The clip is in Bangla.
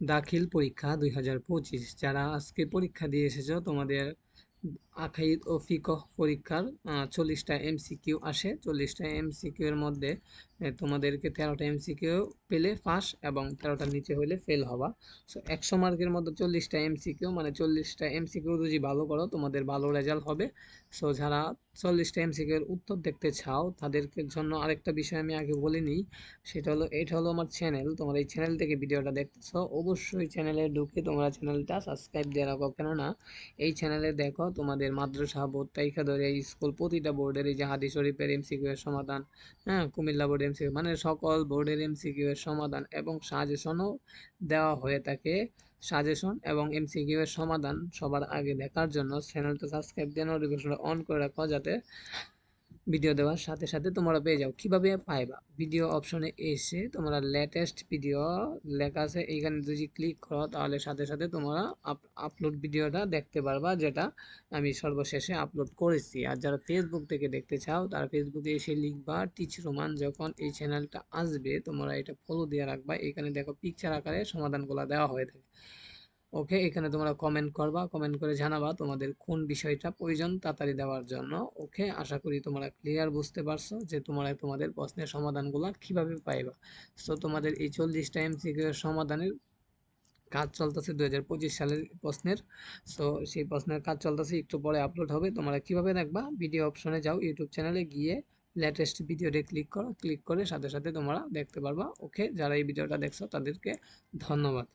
দাখিল পরীক্ষা দুই হাজার পঁচিশ। যারা আজকে পরীক্ষা দিয়ে এসেছ, তোমাদের আখাইদ ও ফিকহ পরীক্ষার চল্লিশটা এমসিকিউ আসে। চল্লিশটা এমসিকিউ এর মধ্যে তোমাদেরকে তেরোটা এমসিকিউ পেলে পাস এবং তেরোটার নিচে হলে ফেল হবা। সো একশো মার্কের মধ্যে চল্লিশটা এমসিকিউ মানে চল্লিশটা এমসিকিউ যদি ভালো করো, তোমাদের ভালো রেজাল্ট হবে। সো যারা চল্লিশটা এমসিকিউ এর উত্তর দেখতে চাও, তাদেরকে জন্য আরেকটা বিষয় আমি আগে বলে নিই সেটা হলো, এটা হলো আমার চ্যানেল তোমরা এই চ্যানেল থেকে ভিডিওটা দেখতেছ, অবশ্যই চ্যানেলে ঢুকে তোমরা চ্যানেলটা সাবস্ক্রাইব দিয়ে রাখো, কেননা এই চ্যানেলে দেখো তোমাদের মাদ্রাসা বোর্ড তাইখা ধরে স্কুল প্রতিটা বোর্ডের এই যে হাদি শরীফের এমসিকিউ এর সমাধান হ্যাঁ কুমিল্লা বোর্ড এমসিকিউ মানে সকল বোর্ডের এমসিকিউ এর সমাধান এবং সাজেশনও দেওয়া হয়ে থাকে। সাজেশন এবং এমসিকিউ এর সমাধান সবার আগে দেখার জন্য চ্যানেলটা সাবস্ক্রাইব দিয়ে নোটিফিকেশন অন করে রাখো যাতে ভিডিও দেওয়ার সাথে সাথে তোমরা পেয়ে যাও। কীভাবে পাইবা? ভিডিও অপশনে এসে তোমরা লেটেস্ট ভিডিও লেখা আছে, এইখানে যদি ক্লিক করো তাহলে সাথে সাথে তোমরা আপলোড ভিডিওটা দেখতে পারবা, যেটা আমি সর্বশেষে আপলোড করেছি। আর যারা ফেসবুক থেকে দেখতে চাও, তারা ফেসবুকে এসে লিখবা টিচ রোমান যখন এই চ্যানেলটা আসবে, তোমরা এটা ফলো দিয়ে রাখবা। এখানে দেখো পিকচার আকারে সমাধানগুলো দেওয়া হয়ে থাকে। ওকে, এখানে তোমরা কমেন্ট করবা কমেন্ট করে জানাবা তোমাদের কোন বিষয়টা প্রয়োজন তাড়াতাড়ি দেওয়ার জন্য। ওকে, আশা করি তোমরা ক্লিয়ার বুঝতে পারছ যে তোমরা তোমাদের প্রশ্নের সমাধানগুলো কীভাবে পাইবা। সো তোমাদের এই চল্লিশটা এমসিকিউ এর সমাধানের কাজ চলতেছে দু হাজার পঁচিশ সালের প্রশ্নের। সো সেই প্রশ্নের কাজ চলতেছে, একটু পরে আপলোড হবে। তোমরা কীভাবে দেখবা? ভিডিও অপশনে যাও ইউটিউব চ্যানেলে গিয়ে লেটেস্ট ভিডিওতে ক্লিক করো। ক্লিক করে সাথে সাথে তোমরা দেখতে পারবা। ওকে যারা এই ভিডিওটা দেখছ তাদেরকে ধন্যবাদ।